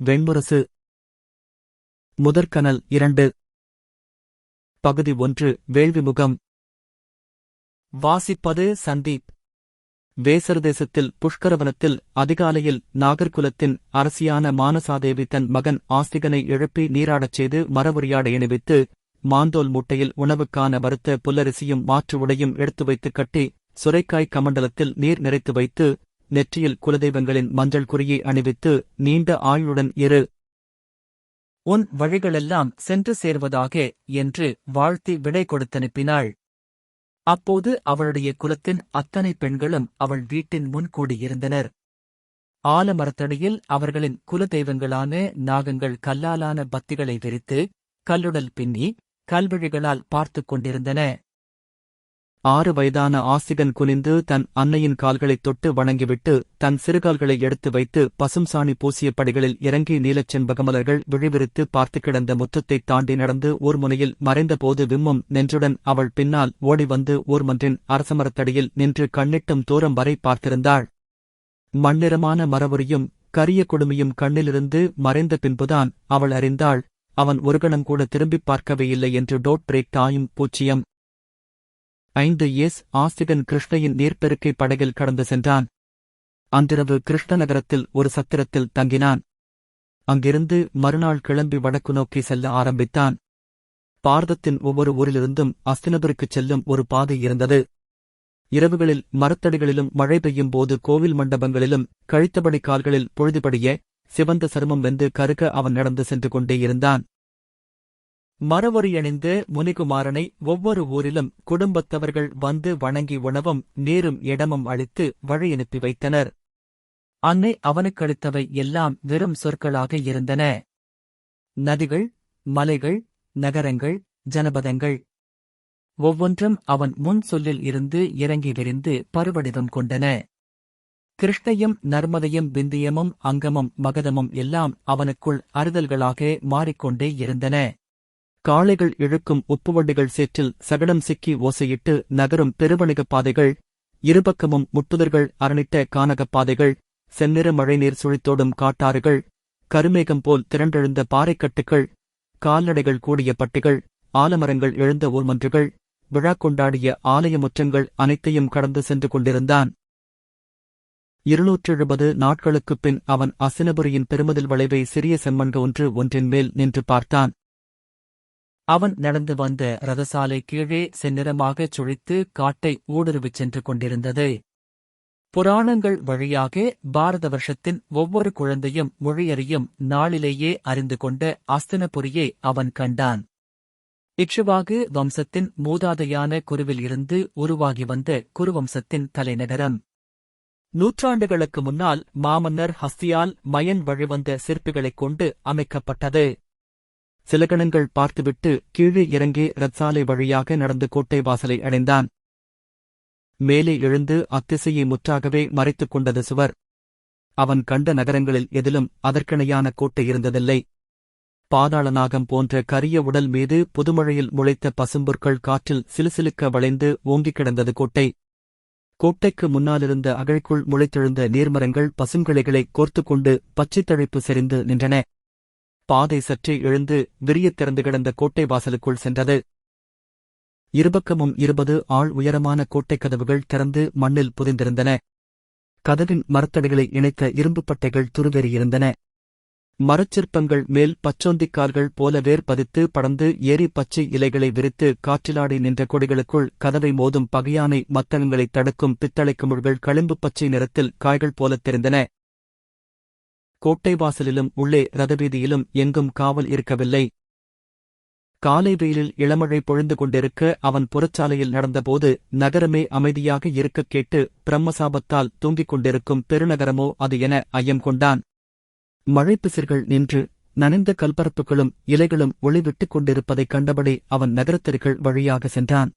வெண்முரசு. முதற்கனல் இரண்டு. பகுதி ஒன்று வேள்விமுகம். வாசிப்பது சந்தீப். வேசரதேசத்தில் புஷ்கரவனத்தில் அதிகாலையில் நாகர்குலத்தின் அரசியான மானசாதேவி தன் மகன் ஆஸ்திகனை எழுப்பி நீராடச் செய்து மரவுரியாடை அணிவித்து மாந்தோல் மூட்டையில் உணவுக்கான வறுத்த புல்லரிசியும் மாற்று உடையும் எடுத்து வைத்து கட்டி சுரைக்காய் கமண்டலத்தில் நீர் நிறைத்து வைத்து நெற்றியில் குலதெய்வங்களின் மஞ்சள் குறியை அணிவித்து நீண்ட ஆயுளுடன் இரு. உன் வழிகளெல்லாம் சென்று சேர்வதாக என்று வாழ்த்தி விடை கொடுத்தனுப்பினாள். அப்போது அவளுடைய குலத்தின் அத்தனை பெண்களும் அவள் வீட்டின் முன் கூடியிருந்தனர். ஆலமரத்தடியில் அவர்களின் குலதெய்வங்களான நாகங்கள் கல்லாலான பத்திகளை விரித்து கல்லுடல் பின்னி கல்விழிகளால் பார்த்துக் கொண்டிருந்தன. ஆறு வயதான ஆசிகன் குனிந்து தன் அன்னையின் கால்களைத் தொட்டு வணங்கிவிட்டு தன் சிறுகால்களை எடுத்து வைத்து பசும் சாணி பூசிய படிகளில் இறங்கி நீலச் செண்பகமலர்கள் விழிவிரித்து பார்த்து கிடந்த முத்தத்தைத் தாண்டி நடந்து ஊர் முனையில் மறைந்தபோது விம்மும் நென்றுடன் அவள் பின்னால் ஓடி வந்து ஊர்மன்றின் அரசமரத்தடியில் நின்று கண்ணிட்டும் தூரம் வரை பார்த்திருந்தாள். மண்ணிறமான மரபுரியும் கரிய கொடுமையும் கண்ணிலிருந்து மறைந்த பின்புதான் அவள் அறிந்தாள் அவன் ஒருகணம் கூட திரும்பிப் பார்க்கவே இல்லை என்று டோட் பிரேக் தாயும் பூச்சியம் ஐந்து எஸ் ஆஸ்திகன் கிருஷ்ணையின் நீர்ப்பெருக்கை படகில் கடந்து சென்றான். அன்றிரவு கிருஷ்ண நகரத்தில் ஒரு சத்திரத்தில் தங்கினான். அங்கிருந்து மறுநாள் கிளம்பி வடக்கு நோக்கி செல்ல ஆரம்பித்தான். பாரதத்தின் ஒவ்வொரு ஊரிலிருந்தும் அஸ்தினபுரிக்குச் செல்லும் ஒரு பாதை இருந்தது. இரவுகளில் மரத்தடிகளிலும் மழை பெய்யும் போது கோவில் மண்டபங்களிலும் கழித்தபடி கால்களில் பொழுதுபடிய சிவந்த சருமம் வெந்து கருக அவன் நடந்து சென்று கொண்டே இருந்தான். மரவொரியணிந்து முனிகுமாரனை ஒவ்வொரு ஊரிலும் குடும்பத்தவர்கள் வந்து வணங்கி உணவும் நீரும் இடமும் அளித்து வழியனுப்பி வைத்தனர். அன்னை அவனுக்களித்தவை எல்லாம் வெறும் சொற்களாக இருந்தன. நதிகள் மலைகள் நகரங்கள் ஜனபதங்கள். ஒவ்வொன்றும் அவன் முன் சொல்லில் இருந்து இறங்கி விரிந்து பருவடிவம் கொண்டன. கிருஷ்ணையும் நர்மதையும் விந்தியமும் அங்கமும் மகதமும் எல்லாம் அவனுக்குள் அறுதல்களாக மாறிக்கொண்டே இருந்தன. காளைகள் இழுக்கும் உப்புவண்டிகள் சேற்றில் சகடம் சிக்கி ஓசையிட்டு நகரும் பெருவணிகப் பாதைகள் இருபக்கமும் முட்டுதர்கள் அரணிட்ட கானகப் பாதைகள் செந்நிற மழைநீர் சுழித்தோடும் காட்டாறுகள் கருமேகம் போல் திரண்டெழுந்த பாறைக்கட்டுகள் கால்நடைகள் கூடிய பட்டிகள் ஆலமரங்கள் எழுந்த ஊர்மன்றுகள் விழா கொண்டாடிய ஆலய முற்றங்கள் அனைத்தையும் கடந்து சென்று கொண்டிருந்தான். இருநூற்றெழுபது நாட்களுக்குப் பின் அவன் அசினபுரியின் பெருமதில் வளைவை சிறிய செம்மண்க ஒன்று ஒன்றின் மேல் நின்று பார்த்தான். அவன் நடந்து வந்த ரதசாலை கீழே செந்நிறமாகச் சுழித்து காட்டை ஊடுருவிச் சென்று கொண்டிருந்தது. புராணங்கள் வழியாக பாரத வருஷத்தின் ஒவ்வொரு குழந்தையும் மொழியறியும் நாளிலேயே அறிந்து கொண்ட அஸ்தினபுரியை அவன் கண்டான். இக்ஷுவாகு வம்சத்தின் மூதாதையான குருவில் இருந்து உருவாகி வந்த குருவம்சத்தின் தலைநகரம். நூற்றாண்டுகளுக்கு முன்னால் மாமன்னர் ஹஸ்தியால் மயன் வழிவந்த சிற்பிகளைக் கொண்டு அமைக்கப்பட்டது. சில கணங்கள் பார்த்துவிட்டு கீழே இறங்கி ரத்சாலை வழியாக நடந்து கோட்டை வாசலை அடைந்தான். மேலே எழுந்து அத்திசையை முற்றாகவே மறைத்துக் கொண்டது சுவர். அவன் கண்ட நகரங்களில் எதிலும் அதற்கிணையான கோட்டை இருந்ததில்லை. பாதாள நாகம் போன்ற கரிய உடல் மீது புதுமழையில் முளைத்த பசும்பொற்கள் காற்றில் சிலுசிலுக்க வளைந்து ஓங்கிக் கிடந்தது கோட்டை. கோட்டைக்கு முன்னாலிருந்த அகழ்க்குள் முளைத்தெழுந்த நீர்மரங்கள் பசுங்கிளைகளை கோர்த்துக் கொண்டு பச்சைத்தழைப்பு செறிந்து நின்றன. பாதை சற்றே எழுந்து விரியத் திறந்து கிடந்த கோட்டை வாசலுக்குள் சென்றது. இருபக்கமும் இருபது ஆள் உயரமான கோட்டைக் கதவுகள் திறந்து மண்ணில் புதைந்திருந்தன. கதவின் மரத்தடைகளை இணைத்த இரும்புப் பட்டைகள் துருவேறியிருந்தன. மரச்சிற்பங்கள் மேல் பச்சோந்திக்கால்கள் போல வேர் பதித்து படர்ந்து ஏரி பச்சை இலைகளை விரித்து காற்றிலாடி நின்ற கொடிகளுக்குள் கதவை மோதும் பகையானை மத்தகங்களைத் தடுக்கும் பித்தளை குமிழ்கள் களிம்பு பச்சை நிறத்தில் காய்கள் போலத் தெரிந்தன. கோட்டை வாசலிலும் உள்ளே ரதவீதியிலும் எங்கும் காவல் இருக்கவில்லை. காலை வெயிலில் இளமழை பொழிந்து கொண்டிருக்க அவன் புறச்சாலையில் நடந்தபோது நகரமே அமைதியாக இருக்கக் கேட்டு பிரம்மசாபத்தால் தூங்கிக் கொண்டிருக்கும் பெருநகரமோ அது என ஐயம் கொண்டான். மழைப்பிசிர்கள் நின்று நனைந்த கல்பரப்புகளும் இலைகளும் ஒளிவிட்டுக் கொண்டிருப்பதைக் கண்டபடி அவன் நகரத்திற்குள் வழியாக சென்றான்.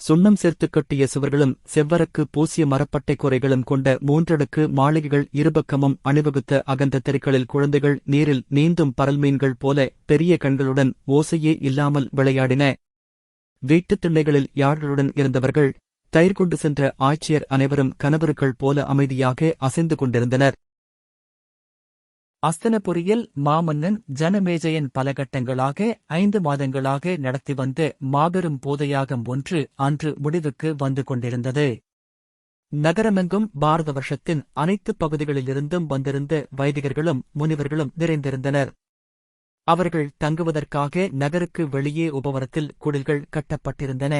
சுண்ணம் சேர்த்துக் கட்டிய சுவர்களும் செவ்வரக்கு பூசிய மரப்பட்டை குறைகளும் கொண்ட மூன்றடுக்கு மாளிகைகள் இருபக்கமும் அணிவகுத்த அகந்த தெருக்களில் குழந்தைகள் நீரில் நீந்தும் பரல்மீன்கள் போல பெரிய கண்களுடன் ஓசையே இல்லாமல் விளையாடின. வீட்டுத் திண்ணைகளில் யாழ்களுடன் இருந்தவர்கள் தயிர் கொண்டு சென்ற ஆட்சியர் அனைவரும் கணவர்கள் போல அமைதியாக அசைந்து கொண்டிருந்தனர். அஸ்தனபுரியில் மாமன்னன் ஜனமேஜயன் பல கட்டங்களாக ஐந்து மாதங்களாக நடத்தி வந்த மாபெரும் போதையாகம் ஒன்று அன்று முடிவுக்கு வந்து கொண்டிருந்தது. நகரமெங்கும் பாரத வருஷத்தின் அனைத்து பகுதிகளிலிருந்தும் வந்திருந்த வைதிகர்களும் முனிவர்களும் நிறைந்திருந்தனர். அவர்கள் தங்குவதற்காக நகருக்கு வெளியே உபவரத்தில் குடில்கள் கட்டப்பட்டிருந்தன.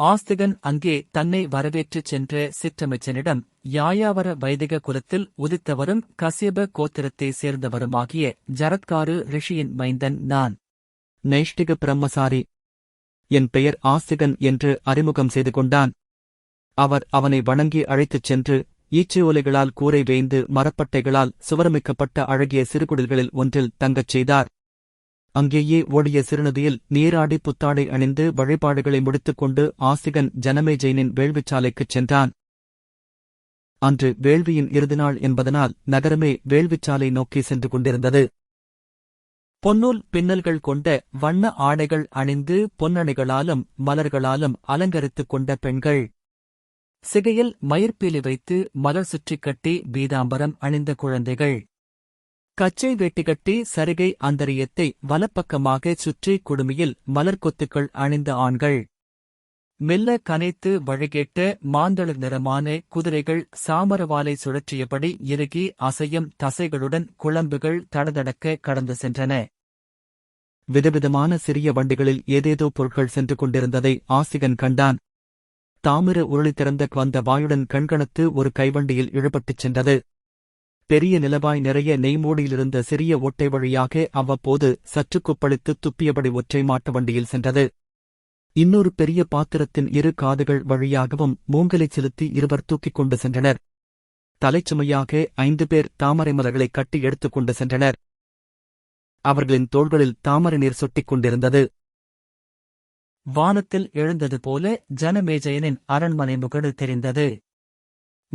ஆஸ்திகன் அங்கே தன்னை வரவேற்றுச் சென்ற சிற்றமைச்சனிடம் யாயாவர வைதிக குலத்தில் உதித்தவரும் கசியப கோத்திரத்தைச் சேர்ந்தவருமாகிய ஜரத்காரு ரிஷியின் மைந்தன் நான். நைஷ்டிக பிரம்மசாரி. என் பெயர் ஆஸ்திகன் என்று அறிமுகம் செய்து கொண்டான். அவர் அவனை வணங்கி அழைத்துச் சென்று ஈச்சு ஓலைகளால் கூரை வேய்ந்து மரப்பட்டைகளால் சுவரமைக்கப்பட்ட அழகிய சிறுகுடில்களில் ஒன்றில் தங்கச் செய்தார். அங்கேயே ஓடிய சிறுநதியில் நீராடி புத்தாடை அணிந்து வழிபாடுகளை முடித்துக் கொண்டு ஆசிகன் ஜனமேஜெயினின் வேள்விச்சாலைக்குச் சென்றான். அன்று வேள்வியின் இறுதிநாள் என்பதனால் நகரமே வேள்விச்சாலை நோக்கி சென்று கொண்டிருந்தது. பொன்னூல் பின்னல்கள் கொண்ட வண்ண ஆடைகள் அணிந்து பொன்னணிகளாலும் மலர்களாலும் அலங்கரித்துக் கொண்ட பெண்கள். சிகையில் மயிர்பீலி வைத்து மலர் சுற்றிக் கட்டி பீதாம்பரம் அணிந்த குழந்தைகள். கச்சை வேட்டி சருகை அந்தரியத்தை வலப்பக்கமாகச் சுற்றி குடுமியில் மலர்கொத்துக்கள் அணிந்த ஆண்கள். மெல்ல கனைத்து வழிகேட்ட மாந்தளர் நிறமான குதிரைகள் சாமரவாலை சுழற்றியபடி இறுகி அசையும் தசைகளுடன் குழம்புகள் தடதடக்க கடந்து சென்றன. விதவிதமான சிறிய வண்டிகளில் ஏதேதோ பொருட்கள் சென்று கொண்டிருந்ததை ஆசிகன் கண்டான். தாமிர உருளி திறந்த வந்த வாயுடன் கண்கணத்து ஒரு கைவண்டியில் இழுபட்டுச் சென்றது. பெரிய நிலவாய் நிறைய நெய்மூடியிலிருந்த சிறிய ஓட்டை வழியாக அவ்வப்போது சற்று குப்பளித்து துப்பியபடி ஒற்றை மாட்டு வண்டியில் சென்றது. இன்னொரு பெரிய பாத்திரத்தின் இரு காதுகள் வழியாகவும் மூங்கலைச் செலுத்தி இருவர் தூக்கிக் கொண்டு சென்றனர். தலைச்சுமையாக ஐந்து பேர் தாமரை மலர்களை கட்டி எடுத்துக் கொண்டு சென்றனர். அவர்களின் தோள்களில் தாமரை நீர் சொட்டிக் கொண்டிருந்தது. வானத்தில் எழுந்தது போல ஜனமேஜயனின் அரண்மனை முகடு தெரிந்தது.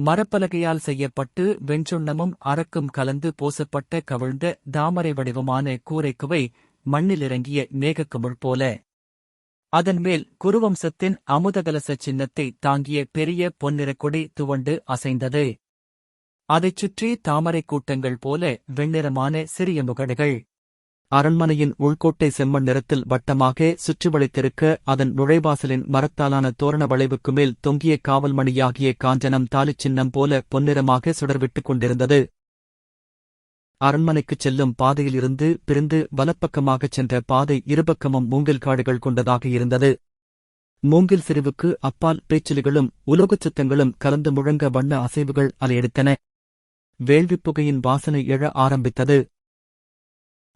மரப்பலகையால் செய்யப்பட்டு வெண்சுண்ணமும் அரக்கும் கலந்து பூசப்பட்ட கவிழ்ந்த தாமரை வடிவமான கூரைக்குவை மண்ணிலிறங்கிய மேகக்குமிழ் போல. அதன்மேல் குருவம்சத்தின் அமுதகலச சின்னத்தை தாங்கிய பெரிய பொன்னிறக் கொடி துவண்டு அசைந்தது. அதைச் சுற்றி தாமரைக் கூட்டங்கள் போல வெண்ணிறமான சிறிய முகடுகள். அரண்மனையின் உள்கோட்டை செம்மண் நிறத்தில் வட்டமாக சுற்றி வளைத்திருக்க அதன் நுழைவாசலின் மரத்தாலான தோரண வளைவுக்கு மேல் தொங்கிய காவல் மணியாகிய காஞ்சனம் தாலிச் சின்னம் போல பொன்னிறமாக சுடர்விட்டுக் கொண்டிருந்தது. அரண்மனைக்குச் செல்லும் பாதையிலிருந்து பிரிந்து வலப்பக்கமாகச் சென்ற பாதை இருபக்கமும் மூங்கில் காடுகள் கொண்டதாக இருந்தது. மூங்கில் சிரிவுக்கு அப்பால் பேச்சிலிகளும் உலோகச் சத்தங்களும் கலந்து முழங்க வண்ண அசைவுகள் அலையெடுத்தன. வேள்விப் புகையின் வாசனை எழ ஆரம்பித்தது.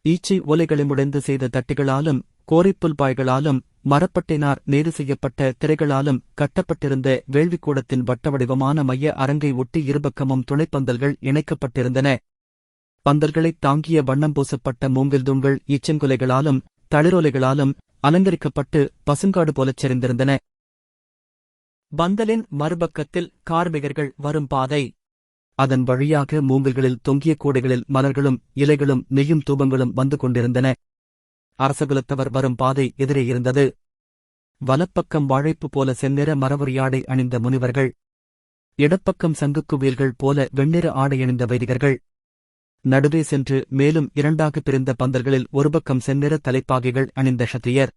ஈச்சை ஒலைகளிமுடைந்து செய்த தட்டிகளாலும் கோரிப்புல்பாய்களாலும் மரப்பட்டினார் நேரு செய்யப்பட்ட திரைகளாலும் கட்டப்பட்டிருந்த வேள்விக்கூடத்தின் வட்டவடிவமான மைய அரங்கை ஒட்டி இருபக்கமும் துணைப்பந்தல்கள் இணைக்கப்பட்டிருந்தன. பந்தல்களைத் தாங்கிய வண்ணம் பூசப்பட்ட மூங்கில் தூண்கள் ஈச்சங்குலைகளாலும் தளிரோலைகளாலும் அலங்கரிக்கப்பட்டு பசுங்காடு போலச் செறிந்திருந்தன. பந்தலின் மறுபக்கத்தில் கார்மிகர்கள் வரும் பாதை. அதன் வழியாக மூங்கில்களில் தொங்கிய கூடைகளில் மலர்களும் இலைகளும் நெய்யும் தூபங்களும் வந்து கொண்டிருந்தன. அரசகுலத்தவர் வரும் பாதை எதிரே இருந்தது. வலப்பக்கம் வாழைப்பு போல செந்நிற மரவரியாடை அணிந்த முனிவர்கள் இடப்பக்கம் சங்குக்குவியல்கள் போல வெண்ணிற ஆடை அணிந்த வைதிகர்கள். நடுவே சென்று மேலும் இரண்டாக பிரிந்த பந்தல்களில் ஒருபக்கம் செந்நிற தலைப்பாகைகள் அணிந்த ஷத்தியர்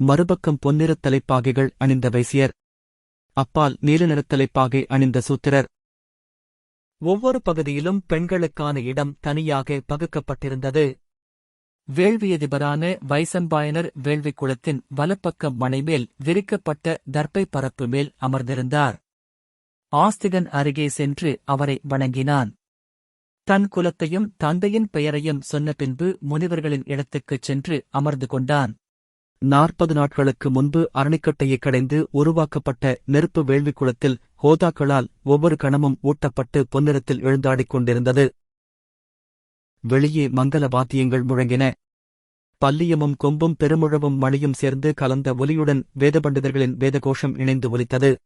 மறுபக்கம் பொன்னிறத் தலைப்பாகைகள் அணிந்த வைசியர். அப்பால் நீல நிறத் தலைப்பாகை அணிந்த சூத்திரர். ஒவ்வொரு பகுதியிலும் பெண்களுக்கான இடம் தனியாக பகுக்கப்பட்டிருந்தது. வேள்வியதிபரான வைசம்பாயனர் வேள்விக்குளத்தின் வலப்பக்க மனைமேல் விரிக்கப்பட்ட தர்ப்பை பரப்பு மேல் அமர்ந்திருந்தார். ஆஸ்திகன் அருகே சென்று அவரை வணங்கினான். தன் குலத்தையும் தந்தையின் பெயரையும் சொன்ன பின்பு முனிவர்களின் இடத்துக்குச் சென்று அமர்ந்து கொண்டான். நாற்பது நாட்களுக்கு முன்பு அரணிக்கட்டையை கடைந்து உருவாக்கப்பட்ட நெருப்பு வேள்விக்குளத்தில் ஹோதாக்களால் ஒவ்வொரு கணமும் ஊட்டப்பட்டு பொன்னிறத்தில் எழுந்தாடிக் கொண்டிருந்தது. வெளியே மங்கள வாத்தியங்கள் முழங்கின. பல்லியமும் கொம்பும் பெருமுழவும் மணியும் சேர்ந்து கலந்த ஒலியுடன் வேதபண்டிதர்களின் வேதகோஷம் இணைந்து ஒலித்தது.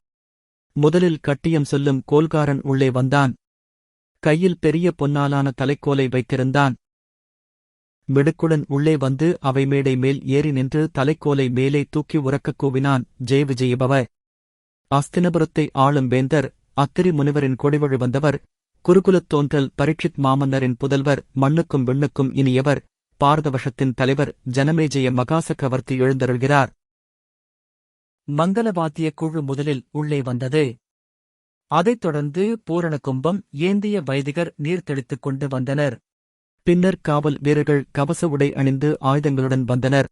முதலில் கட்டியம் சொல்லும் கோல்காரன் உள்ளே வந்தான். கையில் பெரிய பொன்னாலான தலைக்கோலை வைத்திருந்தான். மிடுக்குடன் உள்ளே வந்து அவை மேடை மேல் ஏறி நின்று தலைக்கோலை மேலே தூக்கி உறக்கக் கூவினான். ஜெய விஜயபவ அஸ்தினபுரத்தை ஆளும் வேந்தர் அத்திரி முனிவரின் கொடிவழி வந்தவர் குருகுலத் தோன்றல் பரீட்சித் மாமன்னரின் புதல்வர் மண்ணுக்கும் விண்ணுக்கும் இனியவர் பாரதவசத்தின் தலைவர் ஜனமேஜய மகாசக்கவர்த்தி எழுந்தருள்கிறார். மங்களவாத்திய குழு முதலில் உள்ளே வந்தது. அதைத் தொடர்ந்து பூரண கும்பம் ஏந்திய வைதிகர் நீர் தெளித்துக் கொண்டு வந்தனர். பின்னர் காவல் வீரர்கள் கவச உடை அணிந்து ஆயுதங்களுடன் வந்தனர்.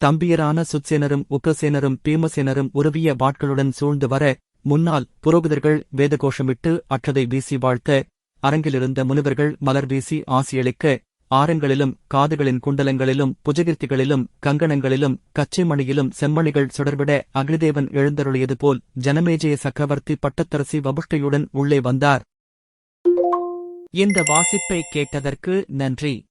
தம்பியரான சுத்சேனரும் உக்ரசேனரும் பீமசேனரும் உருவிய வாட்களுடன் சூழ்ந்து வர முன்னால் புரோகிதர்கள் வேதகோஷமிட்டு அற்றதை வீசி வாழ்த்த அரங்கிலிருந்த முனிவர்கள் மலர் வீசி ஆசியளிக்க ஆரங்களிலும் காதுகளின் குண்டலங்களிலும் புஜகீர்த்திகளிலும் கங்கணங்களிலும் கச்சைமணியிலும் செம்மணிகள் சுடர்விட அக்னிதேவன் எழுந்தருளியது போல் ஜனமேஜய சக்கரவர்த்தி பட்டத்தரசி வபுஷ்டையுடன் உள்ளே வந்தார். இந்த வாசிப்பை கேட்டதற்கு நன்றி.